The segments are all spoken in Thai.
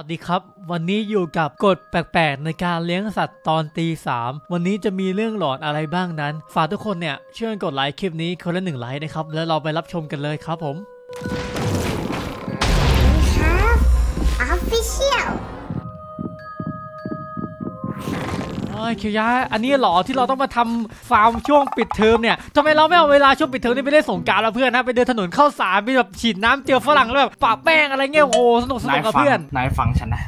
วัสดีครับ วันนี้อยู่กับกฎแปลกๆ ในการเลี้ยงสัตว์ตอนตีสามวันนี้จะมีเรื่องหลอนอะไรบ้างนั้น ฝากทุกคนเนี่ยช่วยกดไลค์คลิปนี้คนละหนึ่งไลค์นะครับ แล้วเราไปรับชมกันเลยครับผม We have official เอ้ยคิวยะอันนี้เหรอที่เราต้องมาทำฟาร์มช่วงปิดเทอมเนี่ยทำไมเราไม่เอาเวลาช่วงปิดเทอมนี่ไปเล่นสงกรารแล้วเพื่อนนะไปเดินถนนเข้าสารไปแบบฉีดน้ำเจอฝรั่งแล้วแบบปะแป้งอะไรเงี้ยโอ้โหสนุกสนุนากยกับฟังเพื่อน นายฟังฉันนะ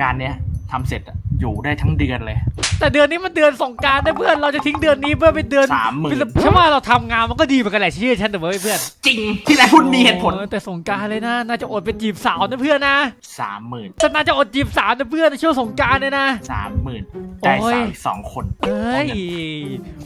งานเนี้ยทำเสร็จอะอยู่ได้ทั้งเดือนเลย แต่เดือนนี้มันเดือนสงกรารนะเพื่อนเราจะทิ้งเดือนนี้เพื่อไปเดือนสามหมื่น ใช่ว่าเราทำงานมันก็ดีเหมือนกันแหละเชื่อฉันแต่ว่าเพื่อนจริงที่นายพูดมีเหตุผลโอ้แต่สงกรารเลยนะน่าจะอดไปจีบสาวนะเพื่อนนะสามหมื่นแต่น่าจะอดจีบสาวนะเพื่อนในช่วงสงกรารเนี่ยนะ สามหมื่นได้โอ้ยสาวอีกสองคนเฮ้ย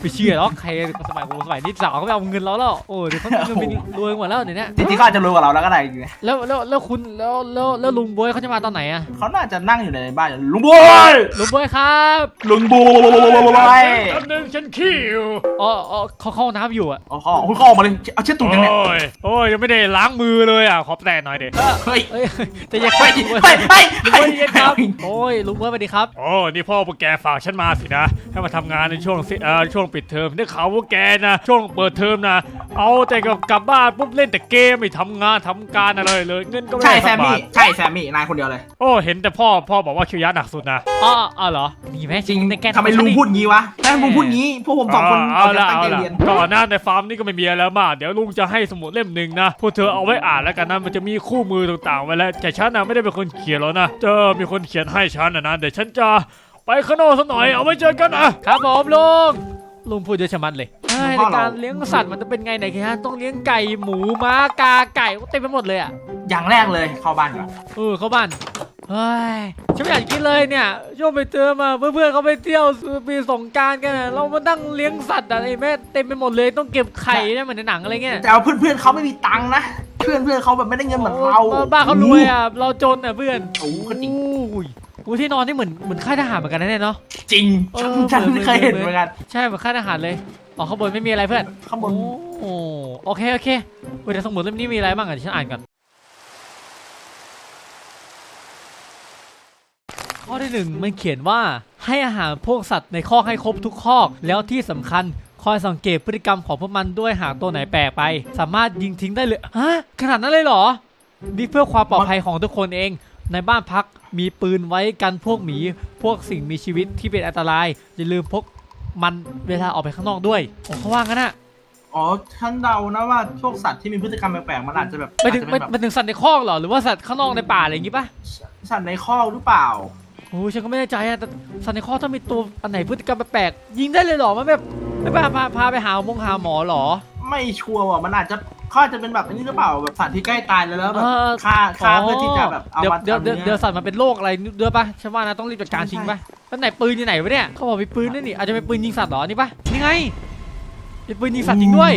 ไปเชื่อหรอกใครสมัยโอ้สมัยนี้สาวเขาไม่เอาเงินเราแล้วโอ้เดี๋ยวเขาเงินไปรวยหมดแล้วเดี๋ยวนี้จริงๆเขาอาจจะรู้กว่าเราแล้วก็ได้จริงแล้วแล้วแล้วคุณแล้วแล้วแล้วลุงบวยเขาจะมาตอนไหนอะๆเขาน่าจะนั่งอยู่ในบ้านอยู่ลุงบอยลุงบวยครับ ลุงบอยแป๊บนึงฉันขี้อยู่อ๋ออ๋อเขาเข้าห้องน้ำอยู่อะเอาเขาคุณเขาออกมาเลยเอาเช็ดตูดยังเนี่ยโอ้ยโอ้ยยังไม่ได้ล้างมือเลยอะขอแตะหน่อยเด็เฮ้ยเอ้ยแต่อย่าไปเข้าลุงบวยไปไปลุงบวยเย็นครับโอ้ยลุงบวยสวัสดีครับ โอ้นี่พ่อพวกแกฝากฉันมาสินะให้มาทำงานในช่วงสิเอ่อช่วงปิดเทอมได้ข่าวว่าแกนะช่วงเปิดเทอมนะเอาแต่กับกลับบ้านปุ๊บเล่นแต่เกมไม่ทำงานทำการอะไรเลยเงินก็ไม่ใช่ได้แซสัมกบามี่ทใช่แซมมี่นายคนเดียวเลย โอ้เห็นแต่พ่อพ่อบอกว่าคิวยะหนักสุดนะอ๋ออ๋อเหรอมีไหมจริงในแกทำไมลุงพูดงี้วะถ้าลุงพูดงี้พวกผมสองคนเอาจะละตั้งเอาใจละเรียน ก่อนหน้าในฟาร์มนี่ก็ไม่มีอะไรแล้วมากเดี๋ยวลุงจะให้สมุดเล่มหนึ่งนะพวกเธอเอาไว้อ่านแล้วกันนะมันจะมีคู่มือต่างๆไว้แล้วแต่ฉันนะไม่ได้เป็นคนเขียนหรอกนะเจอมีคนเขียนให้ฉันนะนะเดี๋ยวฉันจะไปข้างนอกสักหน่อยเอาไว้เจอกันนะครับผมลุงลุงพูดเยอะชะมัดเลยเฮ้ยในการเลี้ยงสัตว์มันจะเป็นไงไหนครับต้องเลี้ยงไก่หมูม้ากาไก่เต็มไปหมดเลยอะอย่างแรกเลยเข้าบ้านก่อนเออเข้าบ้าน เฮ้ยฉันไม่อยากกินเลยเนี่ยช่วงไปเจอมาเพื่อนๆเขาไปเที่ยวปีสงกรารกันอะเรามาตั้งเลี้ยงสัตว์อะไรแม่เต็มไปหมดเลยต้องเก็บไข่เนี่ยเหมือนในหนังอะไรเงี้ยแต่เอาเพื่อนๆเขาไม่มีตังค์นะ เพื่อนเพื่อนๆเขาแบบไม่ได้เงินเหมือนเราออบ้านเขารวยอะเราจนอะเพื่อนโอ้โหก็จริงอุ้ยกูที่นอนนี่เหมือนเหมือนค่ายทหารเหมือนกันนะเนี่ยเนาะ จริงเอฉัอนฉันไม่เคยเห็นเหมือนกันใช่เหมือนค่ายทหารเลยอ๋อข้างบนไม่มีอะไรเพื่อนข้างบน โอ้โอเคโอเคเว้ยแต่สมุดเล่มนี้มีอะไรบ้างอะเดี๋ยวฉันอ่านก่อน ข้อที่หนึ่งมันเขียนว่าให้อาหารพวกสัตว์ในคอกให้ครบทุกคอก แล้วที่สำคัญคอยสังเกตพฤติกรรมของพวกมันด้วยหากตัวไหนแปลกไป สามารถยิงทิ้งได้เลยฮะขนาดนั้นเลยเหรอ นี่เพื่อความปลอดภัยของทุกคนเอง ในบ้านพักมีปืนไว้กันพวกหมี พวกสิ่งมีชีวิตที่เป็นอันตราย อย่าลืมพกมันเวลาออกไปข้างนอกด้วยโอ้เขาว่างั้นอะอ๋อฉันเดานะว่าพวกสัตว์ที่มีพฤติกรรมแปลกๆมันอาจจะแบบไปถึงอาจไปจะเป็นแบบไปถึงสัตว์ในคอกเหรอหรือว่าสัตว์ข้างนอกในป่าอะไรอย่างงี้ปะสัตว์ในคอกหรือเปล่า โอ้ยฉันก็ไม่แน่ใจอะแต่สัตว์ในคอกถ้ามีตัวอันไหนพฤติกรรมแปลกๆยิงได้เลยเหรอมันแบบไม่พาพาพาไปหาหมงหาหมอเหรอ ไม่ชัวร์ว่ะมันอาจจะเขาอาจจะเป็นแบบอันนี้หรือเปล่าแบบสัตว์ที่ใกล้ตายแล้วแล้วแบบเออ ฆ่าฆ่าเพื่อที่จะแบบเอาเดี๋ยวมาเดี๋ยวทำเดี๋ยวเนื้เดี๋ยวอสัตว์มันเป็นโรคอะไรด้วยปะฉันว่านะต้องรีบจัดการใช่ทิ้งปะแล้วไหนปืนอยู่ไหนวะเนี่ยเขาบอกมีปืนด้วยนี่อาจจะเป็นปืนยิงสัตว์เหรอนี่ปะนี่ไงเป็นปืนยิงสัตว์จริงด้วย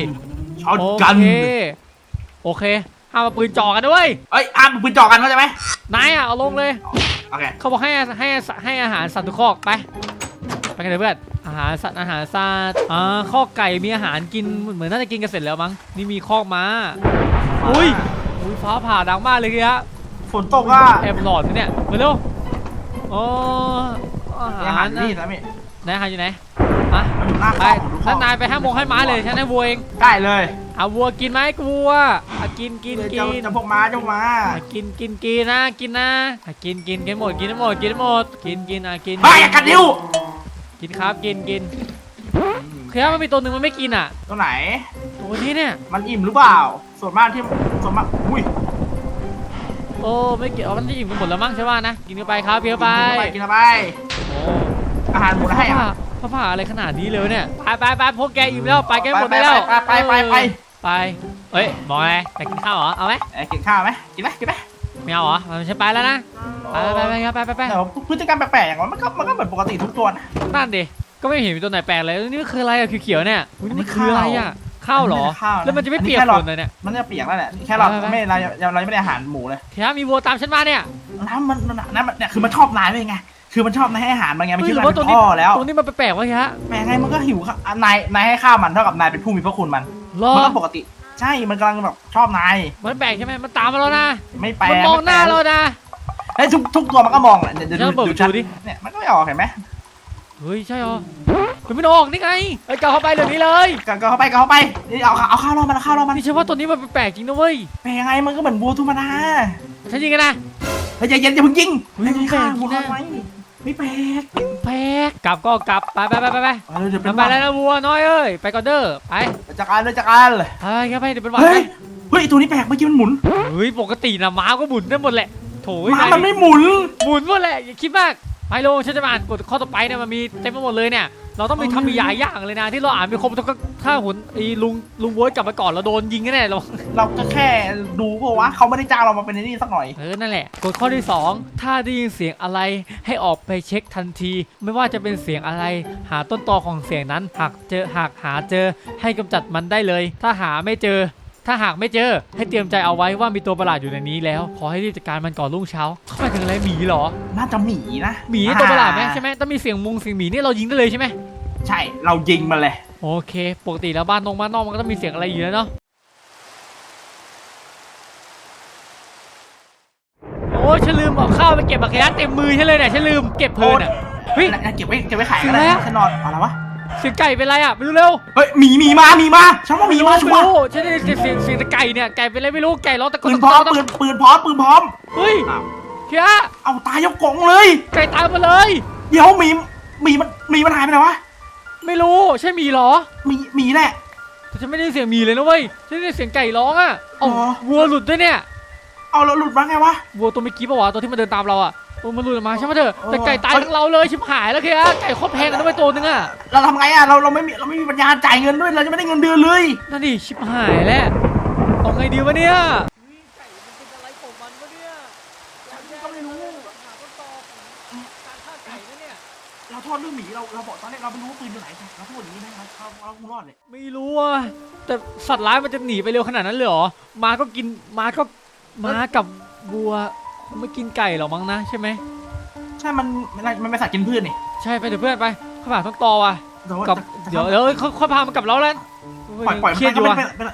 ช็อตโอกันเคโอเคห้ามเอาปืนจ่อกันด้วยเอ้ยอ้ามปืนจ่อกันเข้าใจไหมนายอะเอาลงเลย โอเคเขาบอกให้ให้ให้อาหารสัตว์ทุกคอกไปไปกันเลยเพื่อนอาหารสัตว์อาหารสัตว์อ่าคอกไก่มีอาหารกินเหมือนน่าจะกินกันเสร็จแล้วมั้งนี่มีคอกม้าอุ้ยอุ้ยฟ้าผ่าดังมากเลยครับฝนตกอะแอบหลอดนะเนี่ยมาเร็วโอ้อามีอาหาหารรนะนี่สามีนายอาหารอยู่ไหน มามันอยู่หน้าไปคอกของทุกคท่าอนนายไปห้าโมงให้ม้าเลยฉันให้วัวเองได้เลยเอาวัวกินไหมกวัวอะกินกินกิเจ้านเจ้าพวกม้าเจ้าม้าอะกินกินกินนะกินนะอะกินกินกินหมดกินให้หมดกินให้หมดกินกินอะกินไปอย่ากัดนิ้วกินครับกินกินคือถ้ามันมีตัวหนึ่งมันไม่กินอะตัวไหน ตัวนี้เนี่ยมันอิ่มหรือเปล่า ส่วนมากที่ส่วนมากอุ้ยโอ้ไม่กินอ๋อมันจะอิ่มกันหมดแล้วมั้งใช่ป่ะนะกินเข้าไปครับกินเข้าไปกินเข้าไปกินเข้าไปโอ้อาหารหมูให้ผ้าอะ ผ้าผ้าอะไรขนาดนี้เลยวะเนี่ย ไปไปไปพวกแกอิ่มแล้วไปแกหมดไปได้แล้วไปไปไปไปไปเอ้ยบอกอะไรแต่กินข้าวเหรอ เอาไหมเอ้ยกินข้าวไหมกินไหมกินไหมไม่เอาเหรอมันใช่ไปแล้วนะ ไปไปไปไปไปไปแต่ว่าพฤติกรรมแปลกๆอย่างนั้นมันก็มันก็เหมือนปกติทุกตัวนะนั่นดิ ก็ไม่เห็นมีตัวไหนแปลกเลย นี่มันคืออะไรอะเขียวๆเนี่ยอุ๊ยนี่มันคืออะไรอะข้าวเหรอข้าวแล้วมันจะไม่เปียกฝนเลยเนี่ย มันจะเปียกแล้วแหละ แค่เราไปไปไปไม่เราเราไม่ได้อาหารหมูเลยเทียมีวัวตามฉันมาเนี่ยน้ำมันมันน้ำมันเนี่ยคือมันชอบนายเลยไง คือมันชอบนายให้อาหารมันไงมันเฮ้ยคิดหรือว่าว่าตันาวเป็นนี้พ่อแล้วตัวนี้มันแปลกๆวะเฮียแม่ไงมันก็หิวข้าวอะนายนายให้ข้าวมันเท่ากับนายเป็นผู้มีพระคุณมันรอมันก็ปกติ ใช่มันกำลังแบบชอบนายมันแปลกใช่ไหมมันตามมาแล้วนะไม่แปลมันมองหน้าไแปลเรานะไอ้ยทุกทุกตัวมันก็มองแหละเดี๋ยวเดี๋ยวแล้วเปิดดูประชัดตูดิเนี่ยมันก็ไม่ออกเห็นไหมเฮ้ยใช่เหรอคุณไม่ออกนี่ไงไอ้ยกลับเข้าไปเดี๋ยวนี้เลยก็ก็เข้าไปก็เข้าไปนี่เอาเอาข้าวรอมันเอาข้าวรอมันนี่ฉันว่าตัวนี้มันแปลกๆจริงนะเว้ยเป็นยังไงมันก็เหมือนวัวธรรมดาฉันยิงกันนะเฮ้ยใจเย็นอย่าเพิ่งยิงเฮ้ยให้มันแปลฆ่ากวัวจริงนะเขาไว้ ไม่แปลกแปลกกลับก็กลับ ไปไปไปไปไปเอาเดี๋ยวเป็นไปแล้วนะวัวน้อยเอ้ย ไปก่อนเด้อ ไปจัดการเลยจัดการเลยไปครับไปเดี๋ยวเป็นหวัดเฮ้ไปยเฮ้ยตัวนี้แปลกเมื่อกี้มันหมุนเฮ้ย ปกตินะม้าก็หมุนได้หมดแหละ โถยม้าายมันไม่หมุน หมุนหมดแหละ อย่าคิดมาก ไปลงฉันจะมาอ่านกฎข้อต่อไปเนี่ยมันมีเต็มไปหมดเลยเนี่ย เราต้องมีเอาทำมีหลายอย่างเลยนะที่เราอ่านไม่ครบถ้าถ้าหุ่นไอ้ลุงลุงเวิร์ดกลับมาก่อนเราโดนยิงแน่ๆเราเราก็แค่ดูเพราะว่าเขาไม่ได้จ้างเรามาเป็นไอ้นี่สักหน่อยเออนั่นแหละกฎข้อที่ 2 ถ้าได้ยินเสียงอะไรให้ออกไปเช็คทันที ไม่ว่าจะเป็นเสียงอะไร หาต้นตอของเสียงนั้น หากเจอหากหาเจอให้กำจัดมันได้เลย ถ้าหาไม่เจอถ้าหากไม่เจอ ให้เตรียมใจเอาไว้ว่ามีตัวประหลาดอยู่ในนี้แล้ว ขอให้รีบจัดการมันก่อนรุ่งเช้าเข้าไปถึงอะไรหมีเหรอ น่าจะหมีนะหมีนี่ตัวประหลาดไหมใช่ไหมถ้ามีเสียงมุงเสียงหมีนี่เรายิงได้เลยใช่ไหม ใช่ เรายิงมันเลย โอเค ปกติแล้วบ้านตรงบ้านนอกมันก็ต้องมีเสียงอะไรอยู่แล้วเนาะ โอ้ยฉันลืมเอาข้าวไปเก็บบักขยะเต็มมือฉันเลยเนี่ยฉันลืมเก็บเพลินอะ เฮ้ยเก็บไว้เก็บไว้ขายก็ได้เสร็จแล้ว ฉันนอนอะไรวะ เสียงไก่เป็นไรอะไปดูเร็วเฮ้ยหมีหมีมาหมีมาฉันว่าหมีมาชัวไม่ร์รู้ฉันได้ยินเสียงเสียงเสียงแต่ไก่เนี่ยไก่เป็นไรไม่รู้ไก่ร้องตะโกปืนนพร้อมตะโกปืนปืนพร้อมปืนพร้อม เฮ้ยอ้าวเคียเอาตายยกกล่องเลย ไก่ตายมาเลย เดี๋ยวหมีหมีมันหมีมันหายไปไหนวะ ไม่รู้ใช่หมีเหรอหมีหมีแหละ แต่ฉันไม่ได้ยินเสียงหมีเลยนะเว้ยฉันได้ยินเสียงไก่ร้องอะเอ้าอ๋อวัวหลุดด้วยเนี่ยเอาแล้วหลุดมาไงวะ วัวตัวเมื่อกี้ปะวะตัวที่มันเดินตามเราอะโอ้มันหลุดออกมาใช่ไหมเถอะเออแต่ไก่ตายทั้งเราเลยชิบหายแล้วเคียไก่โคตรแพงกันด้วยตัวนึงอะเราทำไงอะเราเราไม่มีเราไม่มีปัญญาจ่ายเงินด้วยเราจะไม่ได้เงินเดือนเลย นั่นดิชิบหายแล้วเอาไงดีวะเนี่ยไก่มันเป็นอะไรของมันวะเนี่ย ก็ไม่รู้ หาต้นตอของการฆ่าไก่นะเนี่ย เราโทษ เรื่องหมีเราเราบอกตอนแรกเราไม่รู้ว่าปืนอยู่ไหนเราพูดอย่างนี้ได้ไหมเราเราคงรอดเลยไม่รู้อะแต่สัตว์ร้ายมันจะหนีไปเร็วขนาดนั้นเลยเหรอม้าก็กินม้าก็ม้ากับวัวคงไม่กินไก่หรอกมั้งนะใช่ไหมใช่มันมันมันเป็นสัตว์กินพืชนี่ใช่ไปเดี๋ยวเพื่อนไปเข้าไปหาต้นตอว่ะแต่ว่ากับจะเดี๋ยวเดี๋ยวค่อยค่อยพามันกลับเราแล้วปล่อยปล่อยเครียดอยู่มันอะก็เป็นเป็น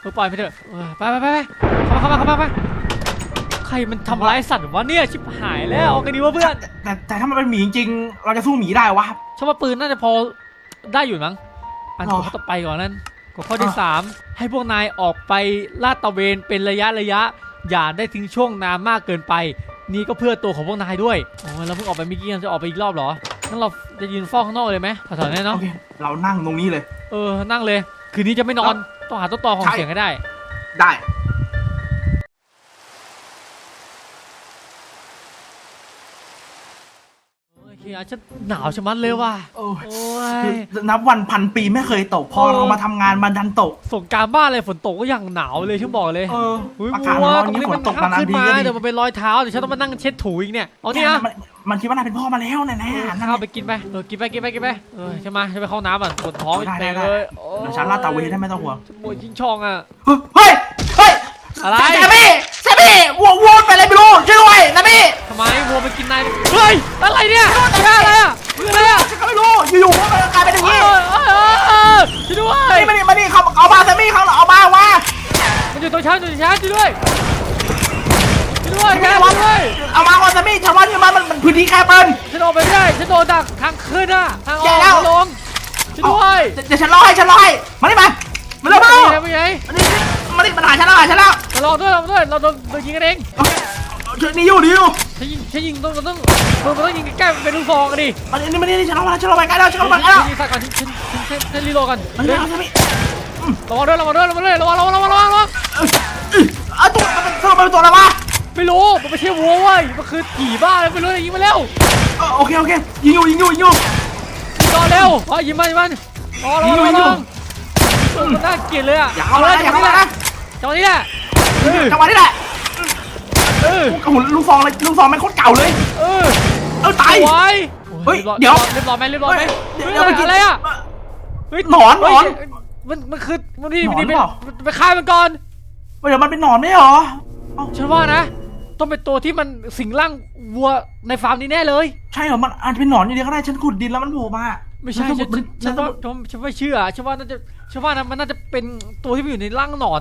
เออปล่อยไปเถอะเออไปไปไปไปเข้ามาเข้ามาเข้ามาเข้ามาใครมันทำร้ายสัตว์วะเนี่ยชิบหายแล้วเอากันดีวะเพื่อน แต่แต่ถ้ามันเป็นหมีจริงๆเราจะสู้หมีได้วะ ฉันว่าปืนน่าจะพอได้อยู่มั้งอันหรอข้อต่อไปก่อนนั้นกฎข้อที่3ให้พวกนายออกไปลาดตระเวนเป็นระยะระยะ อย่าได้ทิ้งช่วงนานมากเกินไป นี่ก็เพื่อตัวของพวกนายด้วยโอ้ยเราเพิ่งออกไปเมื่อกี้ยังจะออกไปอีกรอบเหรองั้นเราจะยืนเฝ้าข้างนอกเลยไหมแถวๆนี้เนาะโอเคเรานั่งตรงนี้เลย เออนั่งเลย คืนนี้จะไม่นอนต้องหาต้นตอของใช่เสียงให้ได้ ได้ โอเคอะฉันหนาวชะมัดเลยว่ะโอ้ยโอ้ยนับวันพันปีไม่เคยตกพอเออเรามาทำงานมันดันตก สงกรารบ้านเลยฝนตกก็อย่างหนาวเลยฉันบอกเลยเอออุ้ยอากาศวัมัวนร้อนตรงนี้นี้ฝมันนตกห้ามนานขึ้นๆทีมาก็ดีเดี๋ยวมันเป็นรอยเท้าเดี๋ยวฉันต้องมานั่งเช็ดถูอีกเนี่ยเอานี่เนี่ยนะมันมันคิดว่านายเป็นพ่อมาแล้วไหนไหนเอออะนั่นข้าวไงไปกินไปเออกินไปกินไปกินไปเออใช่ไหมฉันไปเข้าห้องน้ำอะปวดท้องได้เต็มได้เลยโอ้เดี๋ยวฉันลาดตระเวนให้ไม่ต้องห่วง ฉันปวดชิงช่องอะ เฮ้ย เฮ้ยอะไร แซมมี่แซมมี่วัววัวไปอะไรไม่รู้ ช่วยด้วยแซมมี่ทำไมวัวมันกินนายเฮ้ยอะไรเนี่ยแค่อะไรอะอะไรอะฉันก็ไม่รู้อยู่ๆมันกลายเป็นอย่างเอนี้อเออเออเออช่วยด้วยนี่มานี่มานี่เขาเอามาแซมมี่เขาเอามาว่ามันอยู่ตรงชั้นอยู่ตรงชั้นช่วยด้วยช่วยด้วยไม่แกได้ช่วะวยด้วยเอามาว่าแซมมี่ฉันว่านี่มันมันมันพื้นที่แคบเปิลฉันออกไปไม่ได้ฉันโดนดักทางขึ้นอะทางอแย่อกแล้วทางลงช่วยด้วยเดี๋ยวฉันรอให้ฉันรอให้มานี่มามาเร็วมาเร็วไม่ไม่ไงมานี่มานี่มาหาฉันแล้วหาฉันแล้วมาลองด้วยลองด้วยเราโดนโดนยิงกันเองโอ เคช่วยนี่อยู่นี่อยู่ฉันยิงฉันยิงต้องต้องต้องต้องยิงใกล้ๆเป็นลูกซองกันดิมานี่มานี่ฉันรอมาฉันรอไปใกล้แล้วฉันรอไปใกล้แล้วนยิงใส่ก่อนฉันฉันฉันฉันรีโหลดก่อนมานี่มาแซมมี่ระวังด้วยระวังด้วยระวังด้วยระวังระวังระวังระวังระวังเอาตัวมันเป็นตัวมันเป็นตัวอะไรวะไม่รู้มันไม่ใช่วัวเว้ยมันคือผีบ้าเลยไม่รู้เลยยิงมาเร็วเออโอเคโอเคยิงอยู่ยิงอยู่ยิงอยู่ ยิงต่อเร็วอ๋อยิงมันยิงมันอ๋อระวังยิงอยู่ระวังเออมันน่าเกลียดเลยอะอย่าเข้ามานะอย่าเข้ามานะจังหวะนี้แหละเออจังหวะนี้แหละ ออโอ้โหลูกซองเลยลูกซองแม่งโคตรเก่าเลย เออเออตายสวยเฮ้ยรีบร้อเดี๋ยวเรียบร้อยไหมเรียบร้อยไหมเดี๋ยวเฮ้ยเดี๋ยวเมื่อกี้อะไรอะเฮ้ยหนอนหนอนเฮ้ยมันมันคือมันนี่หนอนนี่หรือเปล่าไปฆ่ามันก่อนเดี๋ยวมันเป็นหนอนไม่เหรอฉันว่านะ ต้องเป็นตัวที่มันสิงร่างวัวในฟาร์มนี้แน่เลย ใช่เหรอมันอาจจะเป็นหนอนอย่างเดียวก็ได้ฉันขุดดินแล้วมันโผล่มา ไม่ใช่ฉัฉันนฉัฉันนฉันว่าฉันฉันไม่เชื่อฉันว่าน่าจะฉันว่านะมันน่าจะเป็นตัวที่มันอยู่ในร่างหนอน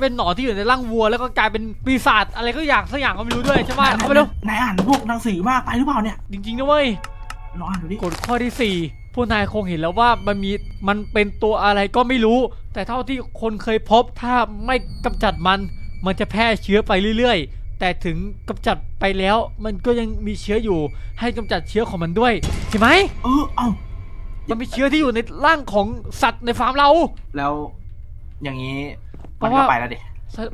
เป็นหนอนที่อยู่ในร่างวัว แล้วก็กลายเป็นปีศาจอะไรก็อย่างสักอย่างก็ไม่รู้ด้วยฉันว่าเอาไปเร็วนายอ่านพวกหนังสือมากไปหรือเปล่าเนี่ยจริงๆนะเว้ยลองอ่านดูดิกฎข้อที่สี่พวกนายคงเห็นแล้วว่ามันมีมันเป็นตัวอะไรก็ไม่รู้ แต่เท่าที่คนเคยพบถ้าไม่กำจัดมัน มันจะแพร่เชื้อไปเรื่อยๆ แต่ถึงกำจัดไปแล้ว มันก็ยังมีเชื้ออยู่ ให้กำจัดเชื้อของมันด้วยใช่ไหมเออเอ้า มันมีเชื้อที่อยู่ในร่างของสัตว์ในฟาร์มเรา แล้วอย่างนี้เพมันราะก็ว่าไปแล้วดิ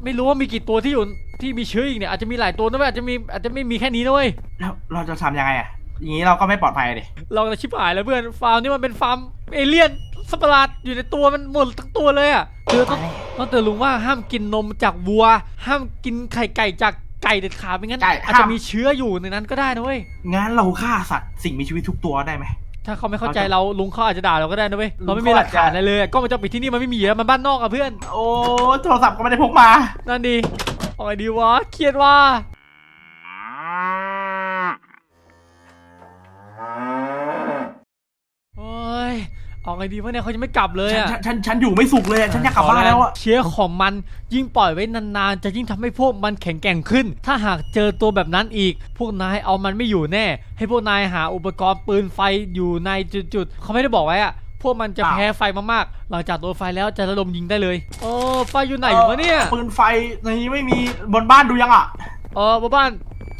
ไม่รู้ว่ามีกี่ตัวที่อยู่ที่มีเชื้ออีกเนี่ยอาจจะมีหลายตัวนะเว้ยอาจจะมีอาจจะไม่มีแค่นี้นะเว้ยแล้วเราจะทำยังไงอะอย่างนี้เราก็ไม่ปลอดภัยดิเราจะชิบหายแล้วเพื่อนฟาร์มนี่มันเป็นฟาร์มเอเลี่ยนสัตว์ประหลาดอยู่ในตัวมันหมดทั้งตัวเลยอะคือต้องต้องเตือนลุงว่าห้ามกินนมจากวัว ห้ามกินไข่ไก่จากไก่เด็ดขาดไม่งั้นไก่อาจห้าจะมมีเชื้ออยู่ในนั้นก็ได้นะเว้ยงั้นเราฆ่าสัตว์สิ่งมีชีวิตทุกตัวได้ไหม ถ้าเขาไม่เข้าใจเขาจะเราลุงเขาอาจจะด่าเราก็ได้นะเว้ยลุงเราไม่มีหลักฐานเขาอาจจะอะไรเลยอะกล้องวงจรปิดที่นี่มันไม่มีแล้วมันบ้านนอกอะเพื่อน โอ้โทรศัพท์ก็ไม่ได้พกมา นั่นดีเอาไงดีวะเครียดว่าโอ้ย เอาไงดีวะเนี่ยเขาจะไม่กลับเลยฉันอะฉันฉันฉันอยู่ไม่สุขเลยอะฉันอยากกลับบ้านแล้วอะเชื้อของมันยิ่งปล่อยไว้นานๆ จะยิ่งทำให้พวกมันแข็งแกร่งขึ้น ถ้าหากเจอตัวแบบนั้นอีก พวกนายเอามันไม่อยู่แน่ ให้พวกนายหาอุปกรณ์ปืนไฟอยู่ในจุดๆเขาไม่ได้บอกไว้อะพวกมันจะแพ้ไฟมากๆ หลังจากโดนไฟแล้วจะระดมยิงได้เลยโอ้ไฟอยู่ไหนวะเนี่ยปืนไฟในนี้ไม่มีบนบ้านดูยังอะ เออบ้าน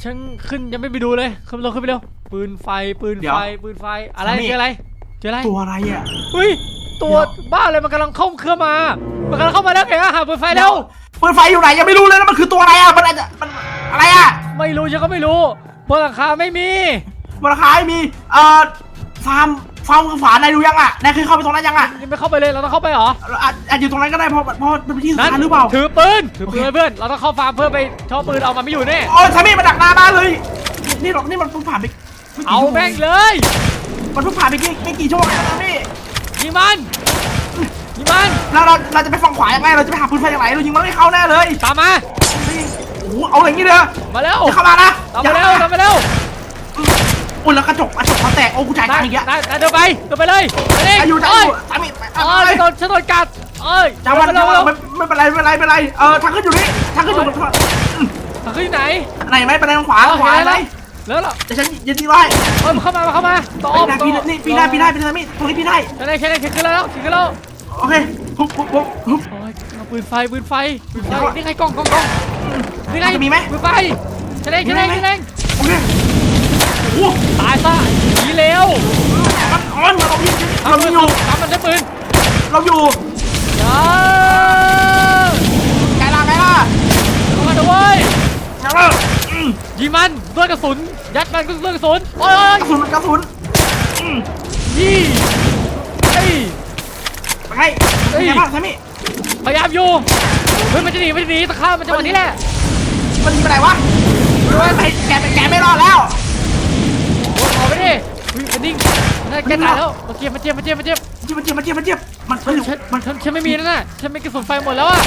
ฉันขึ้นยังไม่ไปดูเลยขึ้นไปเร็วขึ้นไปเร็วปืนไฟปืนเดี๋ยวไฟปืนไฟอะไรสามีเจออะไร เจออะไรตัวอะไรอะเฮ้ยตัวบ้าอะไรมันกำลังเข้าเครื่องมา มันกำลังเข้ามาแล้วเห็นอาหารปืนไฟแล้วปืนไฟอยู่ไหนยังไม่รู้เลยนะมันคือตัวอะไรอะมันอาจจะมันอะไรอะไม่รู้ฉันก็ไม่รู้บนหลังคาไม่มีมันคล้ายมีเอ่อฟาร์มฟาร์มฝานายดูยังอะนายเคยเข้าไปตรงนั้นยังอะยังไม่เข้าไปเลยเราต้องเข้าไปเหรออาจอาจอยู่ตรงนั้นก็ได้เพราะเพราะมันเป็นที่นั่สานหรือเปล่าถือปืนถือปืนโอเคไว้เพื่อนเราต้องเข้าฟาร์มเพื่อไปชอบปืนเอามันไม่อยู่แน่โอ้ยสามีมาดักหน้าบ้านเลย นี่หรอกนี่มันเพิ่งผ่านไปไม่กี่เอาชั่วโมแม่งเลย มันเพิ่งผ่านไปกี่ไม่กี่ชั่วโมงเองนะพี่ยิงมันยิงมันแล้วเราเราจะไปฝั่งขวายังไงเราจะไปหาปืนไฟจากไหนเรายิงมันไม่เข้าแน่เลยตามมานี่โอ้โหเอาอย่างนี้เลยเหรอมาเร็วอย่าเข้ามานะตามมาเร็วตามมาเร็วอุ้ยแล้วกระจกกระจกเขาแตกโอ้กูจ่ายได้ตังค์อีกแล้วได้ได้เดินไปเดินไปเลยไปเลยอายุจะเอ้อยยู่สามีไปเอ้ยโดนฉันโดนกัดเอ้ยจำวันเร็วจำวันเร็วไม่ไม่เป็นไรไม่เป็นไรไม่เป็นไรเออทางขึ้นอยู่นี่ทางขึ้นอยู่ตรงทางขึ้นไหนไหนไหมไปไหนทางขวาทางขวาเออเห็นไหแล้มว แล้วเหรอเดี๋ยวฉันยืนที่ไว้เอ้ยเข้ามาเข้ามาต่อปีหน้าปีหน้านี่ปีหน้าปีหน้าปีหน้ามีตรงนี้ปีหน้าใช่ไหมใช่ไหมขึ้นแล้วขึ้นแล้ว โอเคทุบทุบทุบทุบโอ้ยเอาปืนไฟปืนไฟปืนไฟนี่ไงกล้องกล้องกล้องนี่ไงมันจะมีไหมปืนไฟใช่ไหมใช่ไหมมีไหมใช่ไหมโอเคโอ้ตายซะหนีเร็วมันอ่อนเรายิงเราทำยิมันงอยู่ทำมันได้ปืน เราอยู่อย่าไกลล่ะไกลล่ะเข้ามาด้วยไกลล่ะอืมยิงมันด้วยกระสุน ยัดมันด้วยกระสุนโอ้ยกระสุนกระสุนอืมยี่เฮ้ยไปให้เฮ้เป็นยไงบ้างสามีพยายามอยู่เฮ้ยมันจะหนีมันจะหนีตะข้ามมันจังหวะนี้แหละมันยิงไปไหนวะไปแกแกไม่รอดแล้วโอ้ยออกไปดิเฮ้ยมันนิ่งมันได้แกตายแล้วมันเจ็บมันเจ็บมันเจ็บมันเจ็บเจ็บมันเจ็บมันเจ็บมันเจ็บมันฉันฉันมันฉันฉันไม่มีนั่นน่ะฉันไม่กระสุนไฟหมดแล้วอะ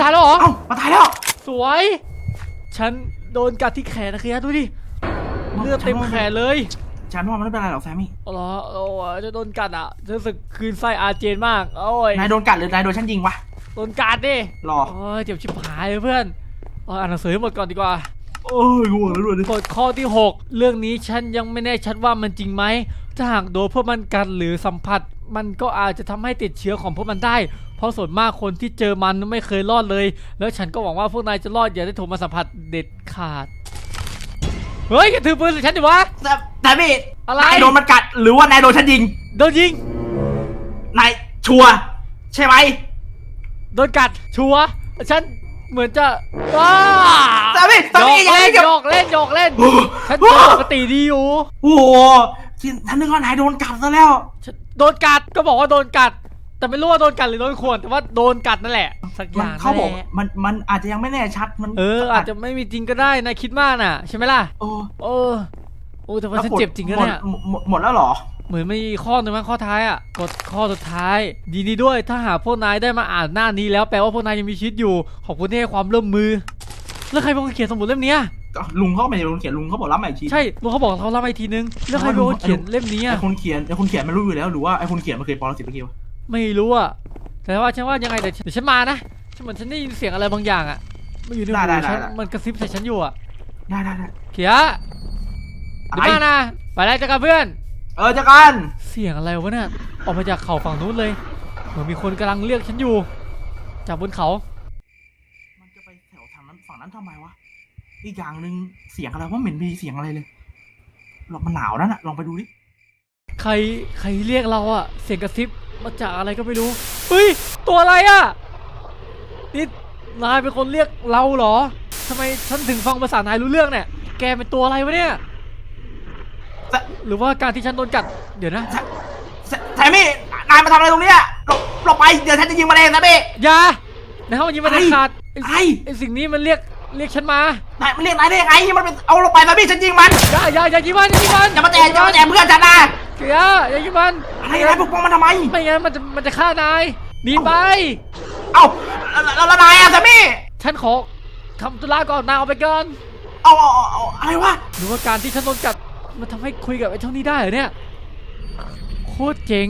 ตายแล้วเหรอ เอ้ามาตายแล้วสวย ฉัน โดนกัดที่แขนนะคียดูดิเลือดเต็มแขนเลยฉันว่ามันไม่เป็นไรหรอกแซมมี่อ๋อเหรอโอ้ยจะโดนกัดอะจะรู้สึกคืนไส้อาเจนมากโอ้ยนายโดนกัดหรือนายโดนฉันยิงวะโดนกัดดิรอโอ้ยเจ็บชิบหายเลยเพื่อนเอาอ่านหนังสือให้หมดก่อนดีกว่าโอ้ยกูแล้วด้วยดิกฎข้อที่ 6 เรื่องนี้ฉันยังไม่แน่ชัดว่ามันจริงไหมถ้าหากโดนพวกมันกัดหรือสัมผัส มันก็อาจจะทำให้ติดเชื้อของพวกมันได้ เพราะส่วนมากคนที่เจอมันไม่เคยรอดเลย แล้วฉันก็หวังว่าพวกนายจะรอดอย่าได้ถูกมาสัมผัสเด็ดขาด เฮ้ยอย่าถือปืนใส่ฉันดิวะแซมแซมมี่อะไร นายโดนมันกัดหรือว่านายโดนฉันยิง โดนยิง นายชัวร์ใช่ไหมโดนกัดชัวร์ฉันเหมือนจะว้าแซมมี่แซมมี่หยอกอย่าเล่นเล่นกับหยอกเล่นหยอกเล่นโอ้โหฉันปกติดีอยู่ โอ้โหฉันนึกว่านายโดนกัดซะแล้ว ฉันโดนกัดก็บอกว่าโดนกัด แต่ไม่รู้ว่าโดนกัดหรือโดนข่วนแต่ว่าโดนกัดนั่นแหละ สักอมันย่างเขาบอกนั่นแหละมันมันอาจจะยังไม่แน่ชัดมันเออ อาจจะไม่มีจริงก็ได้นายคิดมากน่ะ ใช่ไหมล่ะ โอ้โอ้โอ้แต่ว่าแล้วฉันกดเจ็บจริงนะหมดเนี่ย หมดหมดหมดแล้วเหรอ เหมือนมีข้อหนึ่งมั้งข้อท้ายอะ กดข้อสุดท้าย ดีนี้ด้วย ถ้าหากพวกนายได้มาอ่านหน้านี้แล้วแปลว่าพวกนายยังมีชีวิตอยู่ ขอบคุณที่ให้ความร่วมมือ แล้วใครเป็นคนเขียนสมุดเล่มเนี้ยลุงเขาไม่ได้เป็นคนเขียนลุงเขาบอกรับมาอีกที ใช่ลุงเขาบอกเขาเล่ามาอีกทีนึง แล้วใครเป็นคนเขียนเล่มนี้ไออะคนเขียนไอคนเขียนมันรู้อยู่แล้วหรือว่าไอคนเขียนมันเคยปอลสิบเมื่อกี้วะ ไม่รู้อะแต่ว่าฉันว่ายังไงเดี๋ยวเดี๋ยวฉันมานะฉันเหมือนฉันได้ยินเสียงอะไรบางอย่างอะมันอยู่ในหูฉันมันกระซิบใส่ฉันอยู่อะได้ได้ได้เขียอะเดี๋ยวไรมานะไปแล้วเจอกันเพื่อน เออจักกันเสียงอะไรวะเนี่ยออกมาจากเขาฝั่งนู้นเลย เหมือนมีคนกำลังเรียกฉันอยู่ จากบนเขา มันจะไปแถวทางนั้นฝั่งนั้นทำไมวะอีกอย่างหนึ่งเสียงอะไรว่าเหม็นมีเสียงอะไรเลยลองมันหนาวนั่นอะลองไปดูดิใครใครเรียกเราอะเสียงกระซิบ มาจากอะไรก็ไม่รู้เฮ้ยตัวอะไรอะนี่นายเป็นคนเรียกเราเหรอทำไมฉันถึงฟังภาษานายรู้เรื่องเนี่ยแกเป็นตัวอะไรวะเนี่ยแต่หรือว่าการที่ฉันโดนกัดเดี๋ยวนะแซแซมมี่นายมาทำอะไรตรงเนี้ยหลบหลบไปเดี๋ยวฉันจะยิงมันเองนะพี่อย่าในห้องนี้มันไอ้ได้ขาดไอ้ไอ้ไอ้สิ่งนี้มันเรียกเรียกฉันมานายมันเรียกนายได้ยังไงมันเป็นเอาลงไปนะพี่ฉันยิงมันอย่าอย่าอย่ายิงมันอย่ายิงมันอย่ามาแตะอย่ามาแตะเพื่อนฉันนะ เกียร์อย่ายิงมันอะไรอะไรปกป้องมันทำไม ไม่งั้นมันจะมันจะฆ่านายหนีไป เอ้าแล้วแล้วแล้วนายอะแซมมี่ฉันขอทำธุระก่อนนายเอาไปก่อนเอาเอาเอาเอาอะไรวะหรือว่าการที่ฉันโดนกัดมันทำให้คุยกับไอ้เท่านี้ได้เหรอเนี่ย โคตรเจ๋ง